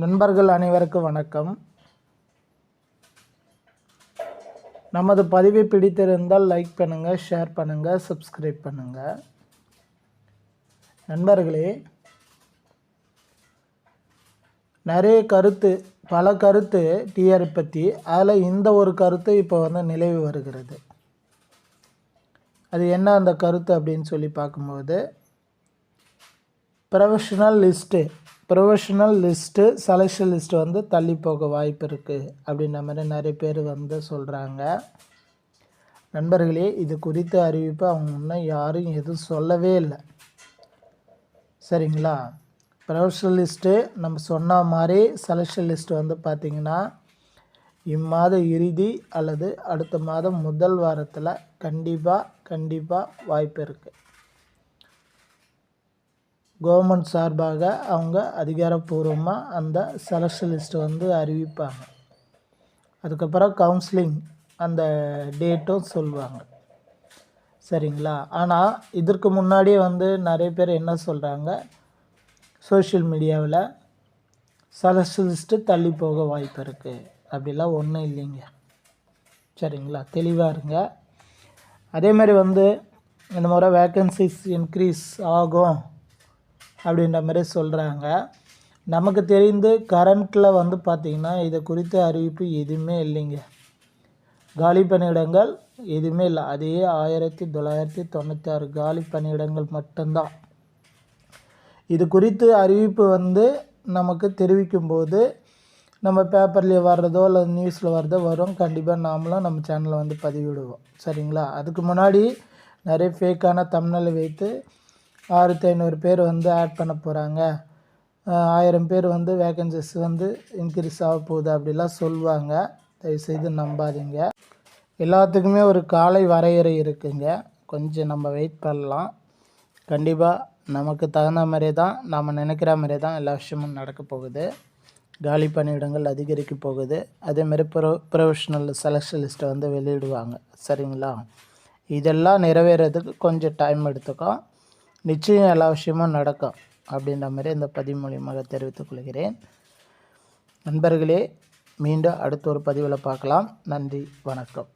நண்பர்கள் அனைவருக்கும் வணக்கம். நமது பதிவை பிடித்திருந்தால் லைக் பண்ணுங்கள் ஷேர் பண்ணுங்கள் சப்ஸ்கிரைப் பண்ணுங்கள் நண்பர்களே நிறைய கருத்து பல கருத்து டிஆர் பற்றி அதில் இந்த ஒரு கருத்து இப்போ வந்து நிலவி வருகிறது. அது என்ன அந்த கருத்து அப்படின்னு சொல்லி பார்க்கும்போது professional list professional list selection list வந்து தள்ளி போக வாய்ப்பு இருக்குது அப்படின்ற மாதிரி நிறைய பேர் வந்து சொல்கிறாங்க நண்பர்களே இது குறித்த அறிவிப்பு அவங்க இன்னும் யாரும் எதுவும் சொல்லவே இல்லை. சரிங்களா? ப்ரொஃபஷனல் லிஸ்ட்டு நம்ம சொன்ன மாதிரி செலெக்ஷன் லிஸ்ட்டு வந்து பார்த்திங்கன்னா இம்மாத இறுதி அல்லது அடுத்த மாதம் முதல் வாரத்தில் கண்டிப்பாக கண்டிப்பாக வாய்ப்பு இருக்குது கவர்மெண்ட் சார்பாக அவங்க அதிகாரப்பூர்வமாக அந்த செலக்ஷன் லிஸ்ட்டை வந்து அறிவிப்பாங்க. அதுக்கப்புறம் கவுன்சிலிங் அந்த டேட்டும் சொல்லுவாங்க சரிங்களா? ஆனால் இதற்கு முன்னாடியே வந்து நிறைய பேர் என்ன சொல்கிறாங்க சோஷியல் மீடியாவில் செலக்ஷன் லிஸ்ட்டு தள்ளி போக வாய்ப்பு இருக்குது அப்படிலாம் ஒன்றும் இல்லைங்க. சரிங்களா? தெளிவாக இருங்க. அதே மாதிரி வந்து இந்த முறை வேக்கன்சிஸ் இன்க்ரீஸ் ஆகும். அப்படின்ற மாதிரி சொல்கிறாங்க நமக்கு தெரிந்து கரண்ட்டில் வந்து பார்த்திங்கன்னா இதை குறித்த அறிவிப்பு எதுவுமே இல்லைங்க. காலி பணியிடங்கள் எதுவுமே இல்லை. அதே ஆயிரத்தி தொள்ளாயிரத்தி தொண்ணூற்றி ஆறு காலி பணியிடங்கள் மட்டும்தான். இது குறித்து அறிவிப்பு வந்து நமக்கு தெரிவிக்கும்போது நம்ம பேப்பர்லேயே வர்றதோ இல்லை நியூஸில் வர்றதோ வரும். கண்டிப்பாக நாமளும் நம்ம சேனலில் வந்து பதிவிடுவோம். சரிங்களா? அதுக்கு முன்னாடி நிறைய ஃபேக்கான தமிழில் வைத்து ஆயிரத்தி ஐநூறு பேர் வந்து ஆட் பண்ண போகிறாங்க ஆயிரம் பேர் வந்து வேக்கன்சிஸ் வந்து இன்க்ரீஸ் ஆக போகுது அப்படிலாம் சொல்லுவாங்க. தயவுசெய்து நம்பாதீங்க. எல்லாத்துக்குமே ஒரு காலை வரையறை இருக்குங்க. கொஞ்சம் நம்ம வெயிட் பண்ணலாம். கண்டிப்பாக நமக்கு தகுந்த மாதிரியே தான் நம்ம நினைக்கிற மாதிரியே தான் எல்லா விஷயமும் நடக்க போகுது. காலி பணியிடங்கள் அதிகரிக்க போகுது. அதேமாதிரி ப்ரொ ப்ரொஃபஷ்னல் செலக்ஷன் லிஸ்ட்டை வந்து வெளியிடுவாங்க. சரிங்களா? இதெல்லாம் நிறைவேறதுக்கு கொஞ்சம் டைம் எடுத்துக்கும். நிச்சயம் எல்லா விஷயமும் நடக்கும் அப்படின்ற மாதிரி இந்த பதிவு மூலியமாக தெரிவித்துக் கொள்கிறேன். நண்பர்களே மீண்டும் அடுத்த ஒரு பதிவில் பார்க்கலாம். நன்றி வணக்கம்.